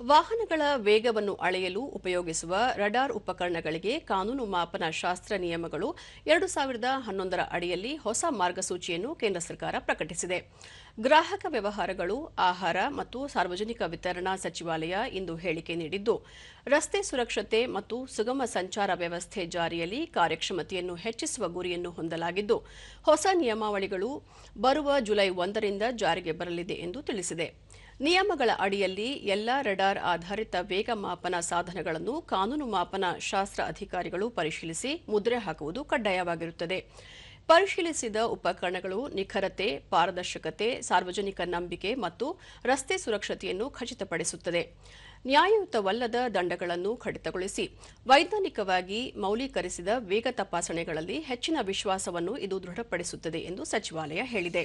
ವಾಹನಗಳ ವೇಗವನ್ನು ಅಳೆಯಲು ಉಪಯೋಗಿಸುವ ರಡಾರ್ ಉಪಕರಣಗಳಿಗೆ ಕಾನೂನು ಮಾಪನ ಶಾಸ್ತ್ರ ನಿಯಮಗಳು ಎರಡು ಸಾವಿರದ ಹನ್ನೊಂದರ ಅಡಿಯಲ್ಲಿ ಹೊಸ ಮಾರ್ಗಸೂಚಿಯನ್ನು ಕೇಂದ್ರ ಸರ್ಕಾರ ಪ್ರಕಟಿಸಿದೆ. ಗ್ರಾಹಕ ವ್ಯವಹಾರಗಳು, ಆಹಾರ ಮತ್ತು ಸಾರ್ವಜನಿಕ ವಿತರಣಾ ಸಚಿವಾಲಯ ಇಂದು ಹೇಳಿಕೆ ನೀಡಿದ್ದು, ರಸ್ತೆ ಸುರಕ್ಷತೆ ಮತ್ತು ಸುಗಮ ಸಂಚಾರ ವ್ಯವಸ್ಥೆ ಜಾರಿಯಲ್ಲಿ ಕಾರ್ಯಕ್ಷಮತೆಯನ್ನು ಹೆಚ್ಚಿಸುವ ಗುರಿಯನ್ನು ಹೊಂದಲಾಗಿದ್ದು, ಹೊಸ ನಿಯಮಾವಳಿಗಳು ಬರುವ ಜುಲೈ ಒಂದರಿಂದ ಜಾರಿಗೆ ಬರಲಿದೆ ಎಂದು ತಿಳಿಸಿದೆ. ನಿಯಮಗಳ ಅಡಿಯಲ್ಲಿ ಎಲ್ಲ ರಡಾರ್ ಆಧಾರಿತ ವೇಗ ಮಾಪನ ಸಾಧನಗಳನ್ನು ಕಾನೂನು ಮಾಪನ ಶಾಸ್ತ್ರ ಅಧಿಕಾರಿಗಳು ಪರಿಶೀಲಿಸಿ ಮುದ್ರೆ ಹಾಕುವುದು ಕಡ್ಡಾಯವಾಗಿರುತ್ತದೆ. ಪರಿಶೀಲಿಸಿದ ಉಪಕರಣಗಳು ನಿಖರತೆ, ಪಾರದರ್ಶಕತೆ, ಸಾರ್ವಜನಿಕ ನಂಬಿಕೆ ಮತ್ತು ರಸ್ತೆ ಸುರಕ್ಷತೆಯನ್ನು ಖಚಿತಪಡಿಸುತ್ತದೆ. ನ್ಯಾಯಯುತವಲ್ಲದ ದಂಡಗಳನ್ನು ಕಡಿತಗೊಳಿಸಿ, ವೈಜ್ಞಾನಿಕವಾಗಿ ಮೌಲ್ಯೀಕರಿಸಿದ ವೇಗ ತಪಾಸಣೆಗಳಲ್ಲಿ ಹೆಚ್ಚಿನ ವಿಶ್ವಾಸವನ್ನು ಇದು ದೃಢಪಡಿಸುತ್ತದೆ ಎಂದು ಸಚಿವಾಲಯ ಹೇಳಿದೆ.